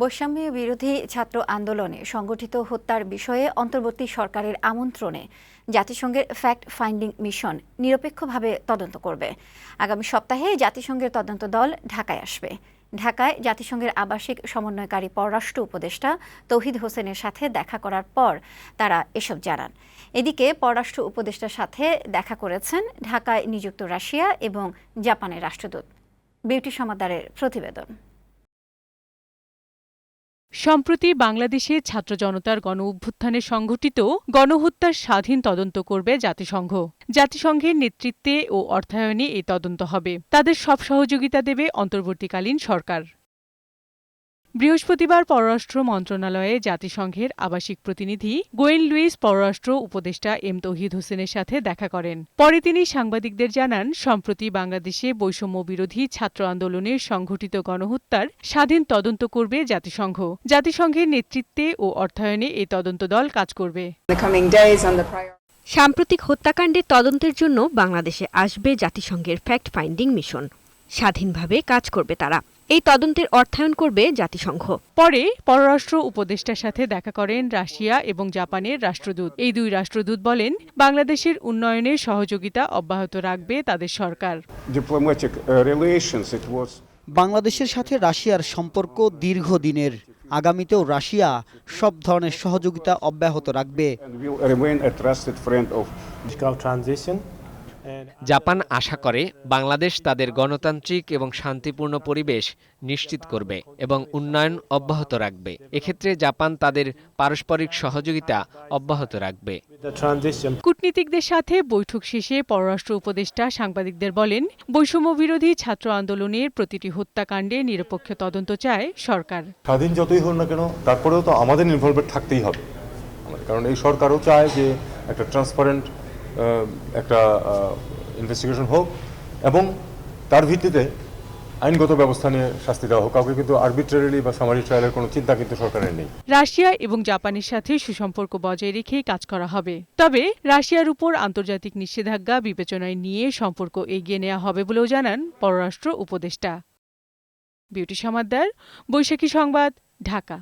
বৈষম্য বিরোধী ছাত্র আন্দোলনে সংগঠিত হত্যার বিষয়ে অন্তর্বর্তী সরকারের আমন্ত্রণে জাতিসংঘের ফ্যাক্ট ফাইন্ডিং মিশন নিরপেক্ষভাবে তদন্ত করবে। আগামী সপ্তাহে জাতিসংঘের তদন্ত দল ঢাকায় আসবে। ঢাকায় জাতিসংঘের আবাসিক সমন্বয়কারী পররাষ্ট্র উপদেষ্টা তৌহিদ হোসেনের সাথে দেখা করার পর তারা এসব জানান। এদিকে পররাষ্ট্র উপদেষ্টার সাথে দেখা করেছেন ঢাকায় নিযুক্ত রাশিয়া এবং জাপানের রাষ্ট্রদূত। বিউটি সমাদারের প্রতিবেদন। সম্প্রতি বাংলাদেশে ছাত্র জনতার গণ অভ্যুত্থানে সংঘটিত গণহত্যার স্বাধীন তদন্ত করবে জাতিসংঘ। জাতিসংঘের নেতৃত্বে ও অর্থায়নে এই তদন্ত হবে। তাদের সব সহযোগিতা দেবে অন্তর্বর্তীকালীন সরকার। বৃহস্পতিবার পররাষ্ট্র মন্ত্রণালয়ে জাতিসংঘের আবাসিক প্রতিনিধি গোয়েন লুইস পররাষ্ট্র উপদেষ্টা এম তহিদ হোসেনের সাথে দেখা করেন। পরে তিনি সাংবাদিকদের জানান সম্প্রতি বাংলাদেশে বৈষম্য বিরোধী ছাত্র আন্দোলনের সংঘটিত গণহত্যার স্বাধীন তদন্ত করবে জাতিসংঘ। জাতিসংঘের নেতৃত্বে ও অর্থায়নে এই তদন্ত দল কাজ করবে. সাম্প্রতিক হত্যাকাণ্ডের তদন্তের জন্য বাংলাদেশে আসবে জাতিসংঘের ফ্যাক্ট ফাইন্ডিং মিশন স্বাধীনভাবে কাজ করবে তারা। এই তদন্তের অর্থায়ন করবে জাতিসংঘ। পরে পররাষ্ট্র উপদেষ্টার সাথে দেখা করেন রাশিয়া এবং জাপানের রাষ্ট্রদূত। এই দুই রাষ্ট্রদূত বলেন বাংলাদেশের উন্নয়নের সহযোগিতা অব্যাহত রাখবে তাদের সরকার। Uh, বাংলাদেশের সাথে রাশিয়ার সম্পর্ক দীর্ঘদিনের। আগামীতেও রাশিয়া সব ধরনের সহযোগিতা অব্যাহত রাখবে। জাপান আশা করে বাংলাদেশ তাদের গণতান্ত্রিক এবং শান্তিপূর্ণ পরিবেশ নিশ্চিত করবে এবং উন্নয়ন অব্যাহত রাখবে। এক্ষেত্রে জাপান তাদের পারস্পরিক সহযোগিতা অব্যাহত রাখবে। কূটনীতিকদের সাথে বৈঠক শেষে পররাষ্ট্র উপদেষ্টা সাংবাদিকদের বলেন বৈষম্য বিরোধী ছাত্র আন্দোলনের প্রতিটি হত্যাকাণ্ডে নিরপেক্ষ তদন্ত চায় সরকার। স্বাধীন যতই হোক না কেন তারপরেও তো আমাদের ইনভলভমেন্ট থাকতেই হবে। কারণ এই সরকারও চায় যে একটা ট্রান্সপারেন্ট একটা ইনভেস্টিগেশন হোক এবং তার ভিত্তিতে আইনগত ব্যবস্থা নিয়ে শাস্তি দেওয়া হোক। কাউকে কিন্তু আরবিট্রারিলি বা সামারি ট্রায়ালের কোনো চিন্তা কিন্তু সরকারের নেই। রাশিয়া এবং জাপানের সাথে সুসম্পর্ক বজায় রেখেই কাজ করা হবে। তবে রাশিয়ার উপর আন্তর্জাতিক নিষেধাজ্ঞা বিবেচনায় নিয়ে সম্পর্ক এগিয়ে নেওয়া হবে বলেও জানান পররাষ্ট্র উপদেষ্টা। বিউটি সমাদ্দার, বৈশাখী সংবাদ, ঢাকা।